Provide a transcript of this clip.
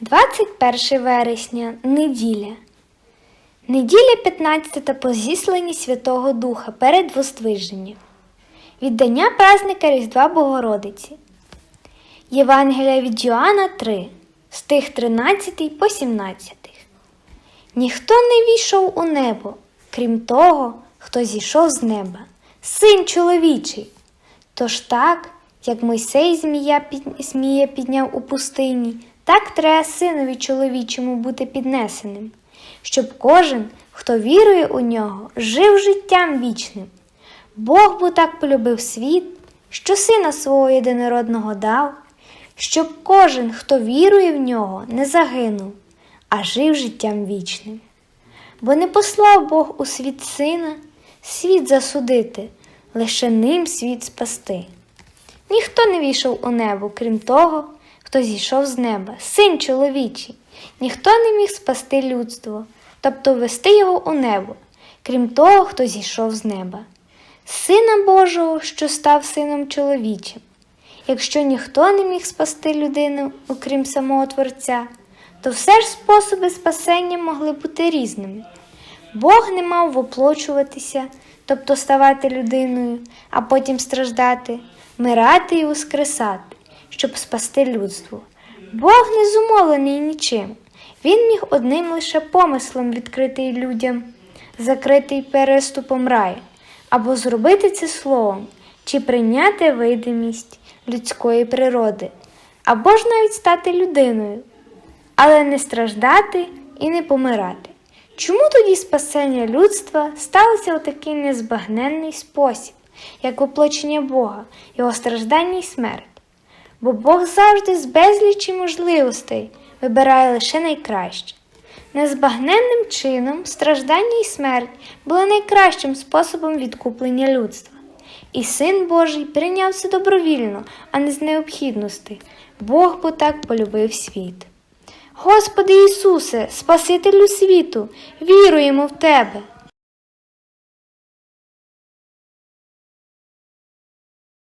21 вересня, неділя. Неділя 15 по зісланні Святого Духа перед Воздвиженням. Віддання празника Різдва Богородиці. Євангелія від Йоанна 3, стих 13 по 17. Ніхто не війшов у небо, крім того, хто зійшов з неба, син чоловічий. Тож так, як Мойсей змія підняв у пустині, так треба синові чоловічому бути піднесеним, щоб кожен, хто вірує у нього, жив життям вічним. Бог бо так полюбив світ, що сина свого єдинородного дав, щоб кожен, хто вірує в нього, не загинув, а жив життям вічним. Бо не послав Бог у світ сина, світ засудити, лише ним світ спасти. Ніхто не війшов у небо, крім того, хто зійшов з неба, син чоловічий, ніхто не міг спасти людство, тобто ввести його у небо, крім того, хто зійшов з неба, Сина Божого, що став сином чоловічим. Якщо ніхто не міг спасти людину, окрім самого Творця, то все ж способи спасення могли бути різними. Бог не мав воплочуватися, тобто ставати людиною, а потім страждати, мирати і воскресати, щоб спасти людство. Бог не зумовлений нічим. Він міг одним лише помислом відкритий людям, закритий переступом раю, або зробити це словом, чи прийняти видимість людської природи, або ж навіть стати людиною, але не страждати і не помирати. Чому тоді спасення людства сталося у такий незбагненний спосіб, як воплочення Бога, його страждання і смерть? Бо Бог завжди з безлічі можливостей вибирає лише найкраще. Незбагненним чином страждання і смерть були найкращим способом відкуплення людства. І Син Божий прийняв це добровільно, а не з необхідності. Бог бо так полюбив світ. Господи Ісусе, Спасителю світу, віруємо в Тебе.